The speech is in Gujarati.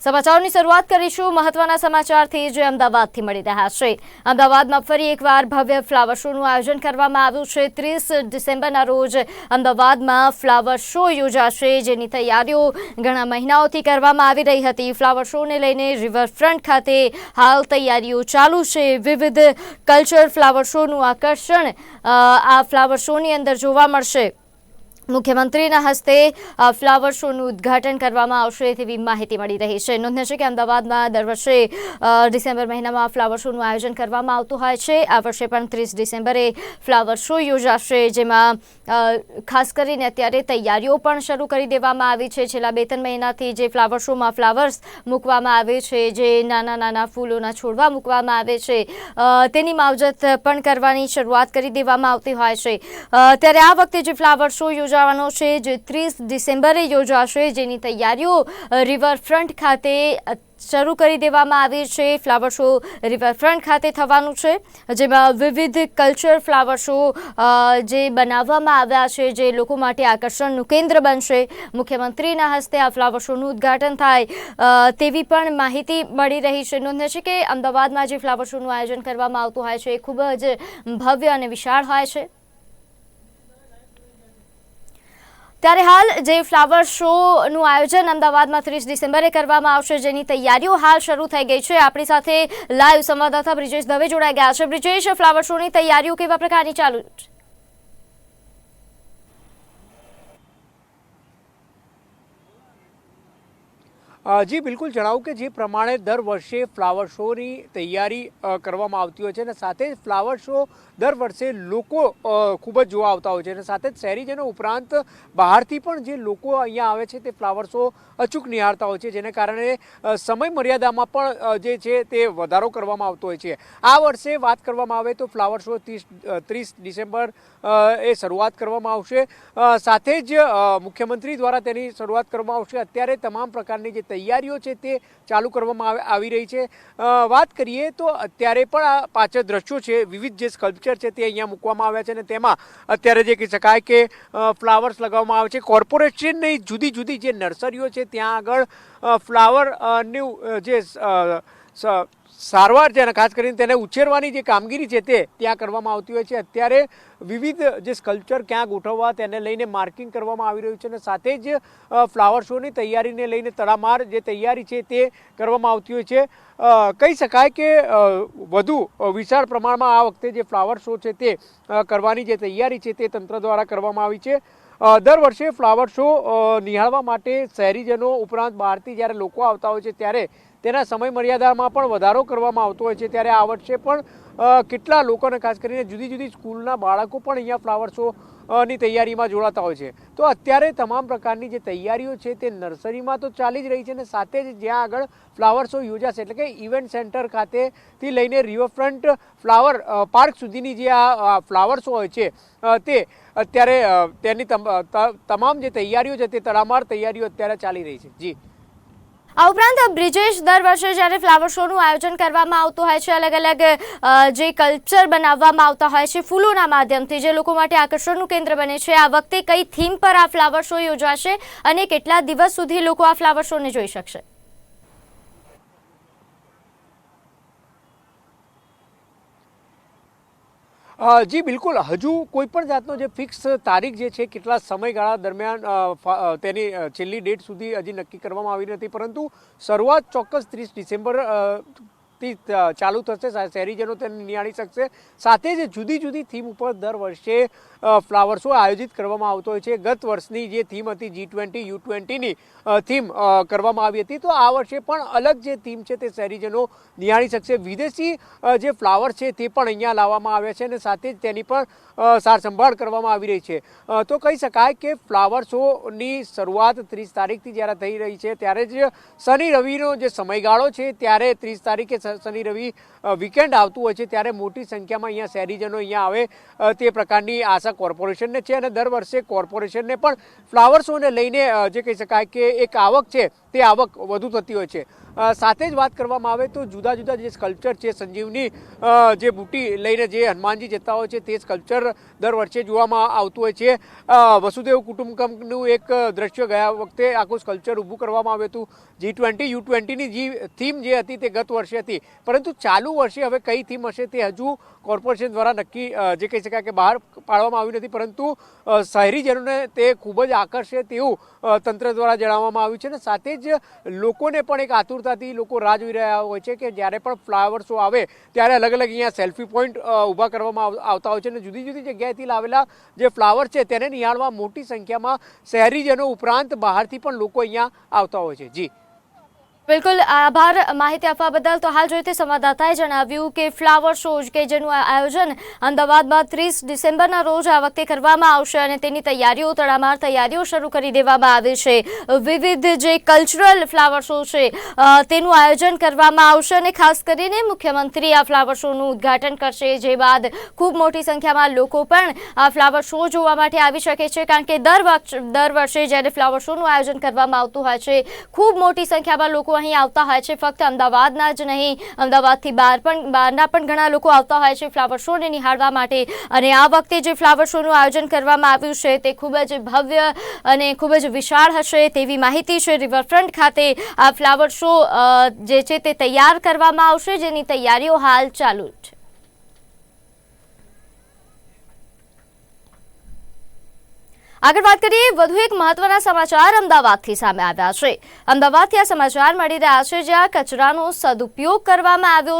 સમાચારોની શરૂઆત કરીશું. મહત્વના સમાચારથી જે અમદાવાદથી મળી રહ્યા છે. અમદાવાદમાં ફરી એકવાર ભવ્ય ફ્લાવર શોનું આયોજન કરવામાં આવ્યું છે. ત્રીસ ડિસેમ્બરના રોજ અમદાવાદમાં ફ્લાવર શો યોજાશે. જેની તૈયારીઓ ઘણા મહિનાઓથી કરવામાં આવી રહી હતી. ફ્લાવર શોને લઈને રિવરફ્રન્ટ ખાતે હાલ તૈયારીઓ ચાલુ છે. વિવિધ કલ્ચર ફ્લાવર શોનું આકર્ષણ આ ફ્લાવર શોની અંદર જોવા મળશે. મુખ્યમંત્રીના હસ્તે ફ્લાવર શોનું ઉદ્ઘાટન કરવામાં આવશે તેવી માહિતી મળી રહી છે. નોંધ્ય છે કે અમદાવાદમાં દર વર્ષે ડિસેમ્બર મહિનામાં ફ્લાવર શોનું આયોજન કરવામાં આવતું હોય છે. આ વર્ષે પણ ત્રીસ ડિસેમ્બરે ફ્લાવર શો યોજાશે, જેમાં ખાસ કરીને અત્યારે તૈયારીઓ પણ શરૂ કરી દેવામાં આવી છે. છેલ્લા બે ત્રણ મહિનાથી જે ફ્લાવર શોમાં ફ્લાવર્સ મૂકવામાં આવે છે, જે નાના નાના ફૂલોના છોડવા મૂકવામાં આવે છે તેની માવજત પણ કરવાની શરૂઆત કરી દેવામાં આવતી હોય છે. ત્યારે આ વખતે જે ફ્લાવર શો યોજાવાનો છે, જે ત્રીસ ડિસેમ્બરે યોજાશે. જેની તૈયારીઓ રિવરફ્રન્ટ ખાતે શરૂ કરી દેવામાં આવી છે. ફ્લાવર શો રિવરફ્રન્ટ ખાતે થવાનું છે, જેમાં વિવિધ કલ્ચર ફ્લાવર શો જે બનાવવામાં આવ્યા છે, જે લોકો માટે આકર્ષણનું કેન્દ્ર બનશે. મુખ્યમંત્રીના હસ્તે આ ફ્લાવર શોનું ઉદ્ઘાટન થાય તેવી પણ માહિતી મળી રહી છે. નોંધે છે કે અમદાવાદમાં જે ફ્લાવર શોનું આયોજન કરવામાં આવતું હોય છે, એ ખૂબ જ ભવ્ય અને વિશાળ હોય છે. ત્યારે હાલ જે ફ્લાવર શોનું આયોજન અમદાવાદમાં ત્રીસ ડિસેમ્બરે કરવામાં આવશે, જેની તૈયારીઓ હાલ શરૂ થઈ ગઈ છે. આપણી સાથે લાઈવ સંવાદદાતા બ્રિજેશ દવે જોડાઈ ગયા છે. બ્રિજેશ ફ્લાવર શોની તૈયારીઓ કેવા પ્રકારની ચાલુ છે? જી, બિલકુલ જણાવું કે જે પ્રમાણે દર વર્ષે ફ્લાવર શોની તૈયારી કરવામાં આવતી હોય છે અને સાથે જ ફ્લાવર શો દર વર્ષે લોકો ખૂબ જ જોવા આવતા હોય છે અને સાથે જ શહેરીજનો ઉપરાંત બહારથી પણ જે લોકો અહીંયા આવે છે તે ફ્લાવર શો અચૂક નિહાળતા હોય છે, જેને કારણે સમય મર્યાદામાં પણ જે છે તે વધારો કરવામાં આવતો હોય છે. આ વર્ષે વાત કરવામાં આવે તો ફ્લાવર શો ત્રીસ ત્રીસ ડિસેમ્બર એ શરૂઆત કરવામાં આવશે. સાથે જ મુખ્યમંત્રી દ્વારા તેની શરૂઆત કરવામાં આવશે. અત્યારે તમામ પ્રકારની જે તૈયારીઓ છે તે ચાલુ કરવામાં આવે- રહી છે. વાત કરીએ તો અત્યારે પણ આ પાછળ દ્રશ્યો છે વિવિધ જે સ્કલ્પચર છે તે અહીંયા મૂકવામાં આવ્યા છે અને તેમાં અત્યારે જે કહી શકાય કે ફ્લાવર્સ લગાવવામાં આવે છે. કોર્પોરેશનની જુદી જુદી જે નર્સરીઓ છે ત્યાં આગળ ફ્લાવર અ, જે સારવાર છે અને ખાસ કરીને તેને ઉછેરવાની જે કામગીરી છે તે ત્યાં કરવામાં આવતી હોય છે. અત્યારે વિવિધ જે સ્કલ્પચર ક્યાં ગોઠવવા તેને લઈને માર્કિંગ કરવામાં આવી રહ્યું છે અને સાથે જ ફ્લાવર શોની તૈયારીને લઈને તડામાર જે તૈયારી છે તે કરવામાં આવતી હોય છે. કહી શકાય કે વધુ વિશાળ પ્રમાણમાં આ વખતે જે ફ્લાવર શો છે તે કરવાની જે તૈયારી છે તે તંત્ર દ્વારા કરવામાં આવી છે. દર વર્ષે ફ્લાવર શો નિહાળવા માટે શહેરીજનો ઉપરાંત બહારથી જ્યારે લોકો આવતા હોય છે ત્યારે તેના સમય મર્યાદામાં પણ વધારો કરવામાં આવતો હોય છે. ત્યારે આ વર્ષે પણ કેટલા લોકોને, ખાસ કરીને જુદી જુદી સ્કૂલના બાળકો પણ અહીંયા ફ્લાવર શો ની તૈયારીમાં જોડાતા હોય છે. તો અત્યારે તમામ પ્રકારની જે તૈયારીઓ છે તે નર્સરીમાં તો ચાલી જ રહી છે અને સાથે જ જ્યાં આગળ ફ્લાવર શો યોજાશે, એટલે કે ઇવેન્ટ સેન્ટર ખાતેથી લઈને રિવરફ્રન્ટ ફ્લાવર પાર્ક સુધીની જે આ ફ્લાવર શો હોય છે તે અત્યારે તેની તમામ જે તૈયારીઓ છે તે તડામાર તૈયારીઓ અત્યારે ચાલી રહી છે. જી. આ ઉપરાંત બ્રિજેશ દર વર્ષે જ્યારે ફ્લાવર શોનું આયોજન કરવામાં આવતું હોય છે અલગ અલગ જે કલ્ચર બનાવવામાં આવતા હોય છે, ફૂલોના માધ્યમથી જે લોકો માટે આકર્ષણનું કેન્દ્ર બને છે, આ વખતે કઈ થીમ પર આ ફ્લાવર શો યોજાશે અને કેટલા દિવસ સુધી લોકો આ ફ્લાવર શોને જોઈ શકશે? જી, બિલકુલ. હજુ કોઈ પણ જાતનો જે ફિક્સ તારીખ જે છે, કેટલા સમયગાળા દરમિયાન તેની છેલ્લી ડેટ સુધી હજી નક્કી કરવામાં આવી નથી. પરંતુ શરૂઆત ચોક્કસ ત્રીસ ડિસેમ્બર થી ચાલુ થશે શહેરીજનો તેને નિહાળી શકશે. સાથે જ જુદી જુદી થીમ ઉપર દર વર્ષે ફ્લાવર શો આયોજિત કરવામાં આવતો હોય છે. ગત વર્ષની જે થીમ હતી જી ટ્વેન્ટી યુ ટ્વેન્ટીની થીમ કરવામાં આવી હતી. તો આ વર્ષે પણ અલગ જે થીમ છે તે શહેરીજનો નિહાળી શકશે. વિદેશી જે ફ્લાવર છે તે પણ અહીંયા લાવવામાં આવ્યા છે અને સાથે જ તેની પણ સારસંભાળ સાર સંભાળ કરવામાં આવી રહી છે. તો કહી શકાય કે ફ્લાવર શોની શરૂઆત ત્રીસ તારીખથી જ્યારે થઈ રહી છે, ત્યારે જ શનિ રવિનો જે સમયગાળો છે, ત્યારે ત્રીસ તારીખે શનિ, રવિ વીકેન્ડ આવતું હોય છે, ત્યારે મોટી સંખ્યામાં અહીંયા શહેરીજનો અહીંયા આવે તે પ્રકારની આશા કોર્પોરેશનને છે અને દર વર્ષે કોર્પોરેશનને પણ ફ્લાવર શોને લઈને જે કહી શકાય કે એક આવક છે તે આવક વધુ થતી હોય છે. સાથે જ વાત કરવામાં આવે તો જુદા જુદા જે સ્કલ્પચર છે, સંજીવની જે બુટી લઈને જે હનુમાનજી જતા હોય છે, તે સ્કલ્પચર દર વર્ષે જોવામાં આવતું હોય છે. વસુદેવ કુટુંબકમનું એક દ્રશ્ય ગયા વખતે આખું સ્કલ્પચર ઊભું કરવામાં આવ્યું હતું. જી ટ્વેન્ટી યુ ટ્વેન્ટીની જે થીમ જે હતી તે ગત વર્ષે હતી. પરંતુ ચાલુ વર્ષે હવે કઈ થીમ હશે તે હજુ કોર્પોરેશન દ્વારા નક્કી જે કહી શકાય કે બહાર પાડવામાં આવ્યું નથી. પરંતુ શહેરીજનોને તે ખૂબ જ આકર્ષે તેવું તંત્ર દ્વારા જણાવવામાં આવ્યું છે અને સાથે જ લોકોને પણ એક આતુરતાથી લોકો રાહ જોઈ રહ્યા હોય છે કે જ્યારે પણ ફ્લાવર શો આવે, ત્યારે અલગ અલગ અહીંયા સેલ્ફી પોઈન્ટ ઊભા કરવામાં આવ- આવતા હોય છે અને જુદી જુદી જગ્યાએથી લાવેલા જે ફ્લાવર છે તેને નિહાળવા મોટી સંખ્યામાં શહેરીજનો ઉપરાંત બહારથી પણ લોકો અહીંયા આવતા હોય છે. જી. બિલકુલ, આભાર માહિતી આપવા બદલ. તો હાલ જોઈતી સંવાદદાતાએ જણાવ્યું કે ફ્લાવર શો કે જેનું આયોજન અમદાવાદમાં ત્રીસ ડિસેમ્બરના રોજ આ વખતે કરવામાં આવશે અને તેની તૈયારીઓ, તડામાર તૈયારીઓ શરૂ કરી દેવામાં આવી છે. વિવિધ જે કલ્ચરલ ફ્લાવર શો છે તેનું આયોજન કરવામાં આવશે અને ખાસ કરીને મુખ્યમંત્રી આ ફ્લાવર શોનું ઉદ્ઘાટન કરશે. જે બાદ ખૂબ મોટી સંખ્યામાં લોકો પણ આ ફ્લાવર શો જોવા માટે આવી શકે છે, કારણ કે દર દર વર્ષે જ્યારે ફ્લાવર શોનું આયોજન કરવામાં આવતું હોય છે, ખૂબ મોટી સંખ્યામાં લોકો અહીં આવતા હોય છે. ફક્ત અમદાવાદના જ નહીં, અમદાવાદથી બહાર પણ બહારના પણ ઘણા લોકો આવતા હોય છે ફ્લાવર શોને નિહાળવા માટે. અને આ વખતે જે ફ્લાવર શોનું આયોજન કરવામાં આવ્યું છે તે ખૂબ જ ભવ્ય અને ખૂબ જ વિશાળ હશે તેવી માહિતી છે રિવરફ્રન્ટ ખાતે. આ ફ્લાવર શો જે છે તે તૈયાર કરવામાં આવશે. જેની તૈયારીઓ હાલ ચાલુ છે. આગળ વાત કરીએ, વધુ એક મહત્વના સમાચાર અમદાવાદથી સામે આવ્યા છે. અમદાવાદથી આ સમાચાર મળી રહ્યા છે જ્યાં કચરાનો સદુપયોગ કરવામાં આવ્યો